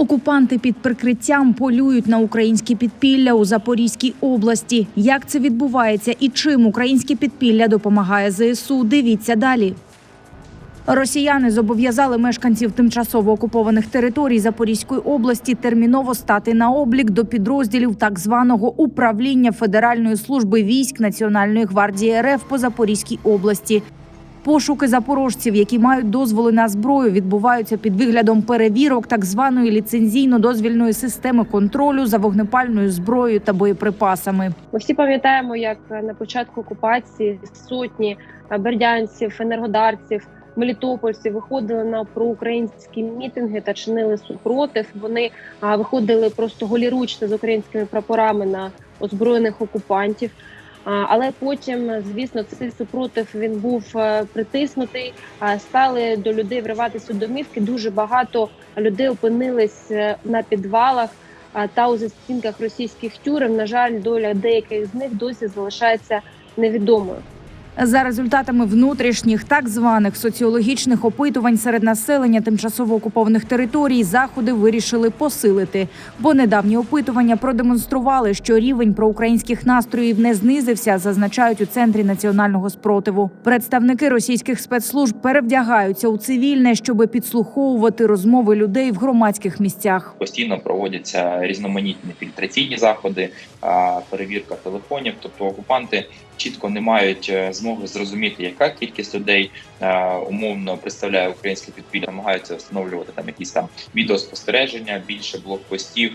Окупанти під прикриттям полюють на українські підпілля у Запорізькій області. Як це відбувається і чим українське підпілля допомагає ЗСУ? Дивіться далі. Росіяни зобов'язали мешканців тимчасово окупованих територій Запорізької області терміново стати на облік до підрозділів так званого управління Федеральної служби військ Національної гвардії РФ по Запорізькій області. Пошуки запорожців, які мають дозволи на зброю, відбуваються під виглядом перевірок так званої ліцензійно-дозвільної системи контролю за вогнепальною зброєю та боєприпасами. Ми всі пам'ятаємо, як на початку окупації сотні бердянців, енергодарців, мелітопольців виходили на проукраїнські мітинги та чинили супротив. Вони виходили просто голіручно з українськими прапорами на озброєних окупантів. Але потім, звісно, цей супротив він був е, притиснутий. Стали до людей вриватися домівки. Дуже багато людей опинились е, на підвалах та у застінках російських тюрем. На жаль, доля деяких з них досі залишається невідомою. За результатами внутрішніх так званих соціологічних опитувань серед населення тимчасово окупованих територій заходи вирішили посилити, бо недавні опитування продемонстрували, що рівень проукраїнських настроїв не знизився, зазначають у центрі національного спротиву. Представники російських спецслужб перевдягаються у цивільне, щоби підслуховувати розмови людей в громадських місцях. постійно проводяться різноманітні фільтраційні заходи, перевірка телефонів. Тобто окупанти чітко не мають е, змоги зрозуміти, яка кількість людей е, умовно представляє українське підпілля, намагаються встановлювати там якісь там відеоспостереження, більше блокпостів.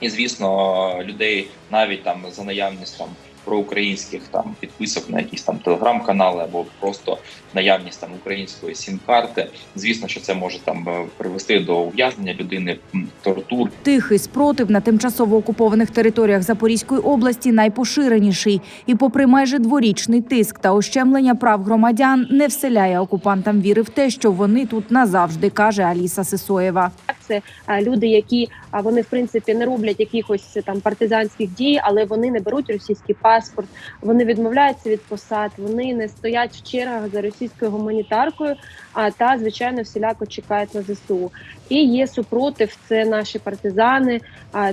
І звісно, людей навіть там за наявність там проукраїнських там підписок на якісь там телеграм-канали або просто наявність там української сім-карти. Звісно, що це може там е, привести до ув'язнення людини, тортур Тихий спротив на тимчасово окупованих територіях Запорізької області найпоширеніший. І, попри майже дворічний тиск та ощемлення прав громадян, не вселяє окупантам віри в те, що вони тут назавжди, каже Аліса Сисоєва. Це е, люди, які вони в принципі не роблять якихось е, там партизанських дій, але вони не беруть російський паспорт, вони відмовляються від посад, вони не стоять в чергах за російською гуманітаркою, а та звичайно всіляко чекають на ЗСУ. І є супротив. Це наші партизани,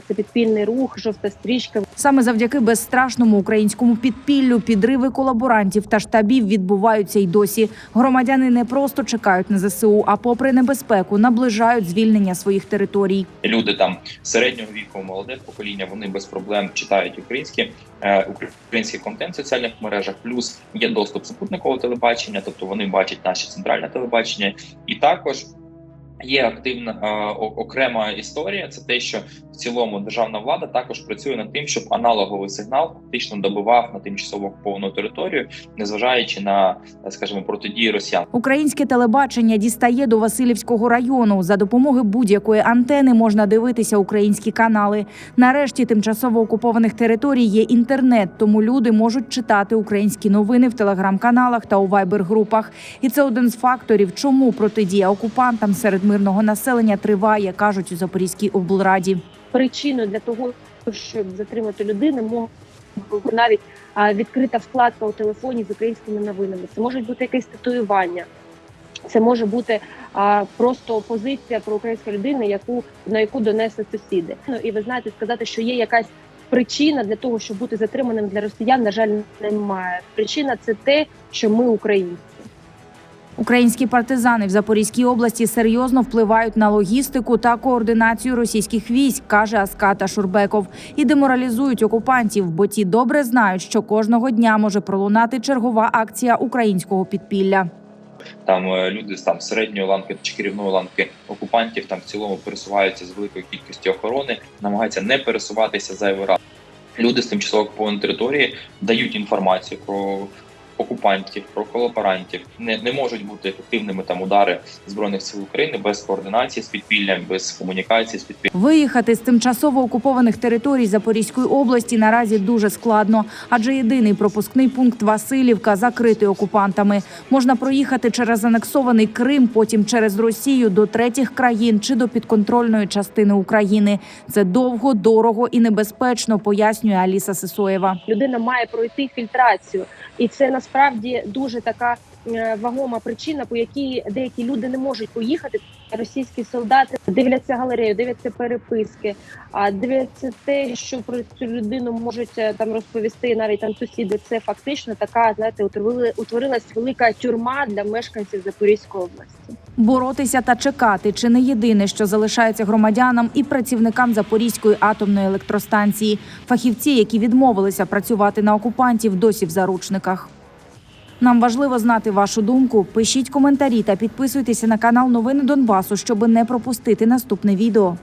це підпільний рух, жовта стрічка. Саме завдяки безстрашному українському підпіллю підриви колаборантів та штабів відбуваються й досі. Громадяни не просто чекають на ЗСУ, а попри небезпеку наближають звільнення своїх територій. люди там середнього віку, молоде покоління, вони без проблем читають українські е, український контент в соціальних мережах. Плюс є доступ супутникового телебачення, тобто вони бачать наше центральне телебачення, і також. Є активна окрема історія. Це те, що в цілому державна влада також працює над тим, щоб аналоговий сигнал фактично добивав на тимчасово окуповану територію, незважаючи на скажімо протидії росіян. Українське телебачення дістає до Васильівського району. За допомогою будь-якої антени можна дивитися українські канали. Нарешті тимчасово окупованих територій є інтернет, тому люди можуть читати українські новини в телеграм-каналах та у вайбер-групах. І це один з факторів, чому протидія окупантам серед мирного населення триває, кажуть у Запорізькій облраді. причиною для того, щоб затримати людину, може навіть відкрита вкладка у телефоні з українськими новинами. Це може бути якесь татуювання. Це може бути а, просто позиція про українську людину, яку на яку донесли сусіди. Ну і ви знаєте, сказати, що є якась причина для того, щоб бути затриманим для росіян, на жаль, немає. Причина це те, що ми українці. Українські партизани в Запорізькій області серйозно впливають на логістику та координацію російських військ, каже Аската Шурбеков, і деморалізують окупантів, бо ті добре знають, що кожного дня може пролунати чергова акція українського підпілля. Там е, люди з там середньої ланки чи керівної ланки окупантів там в цілому пересуваються з великою кількістю охорони, намагаються не пересуватися зайвий раз. Люди з тимчасово окупованої території дають інформацію про окупантів, про колаборантів. Не, не можуть бути ефективними там удари збройних сил України без координації з підпіллям, без комунікації з підпіллям. Виїхати з тимчасово окупованих територій Запорізької області наразі дуже складно, адже єдиний пропускний пункт Васильівка закритий окупантами. Можна проїхати через анексований Крим, потім через Росію до третіх країн чи до підконтрольної частини України. Це довго, дорого і небезпечно, пояснює Аліса Сисоєва. людина має пройти фільтрацію, і це насправді дуже така е, вагома причина, по якій деякі люди не можуть поїхати. Російські солдати дивляться галерею, дивляться переписки, а дивляться те, що про цю людину можуть е, там розповісти навіть там сусіди. Це фактично така, знаєте, утворили утворилась велика тюрма для мешканців Запорізької області. Боротися та чекати чи не єдине, що залишається громадянам і працівникам Запорізької атомної електростанції, фахівці, які відмовилися працювати на окупантів, досі в заручниках. Нам важливо знати вашу думку. Пишіть коментарі та підписуйтеся на канал Новини Донбасу, щоб не пропустити наступне відео.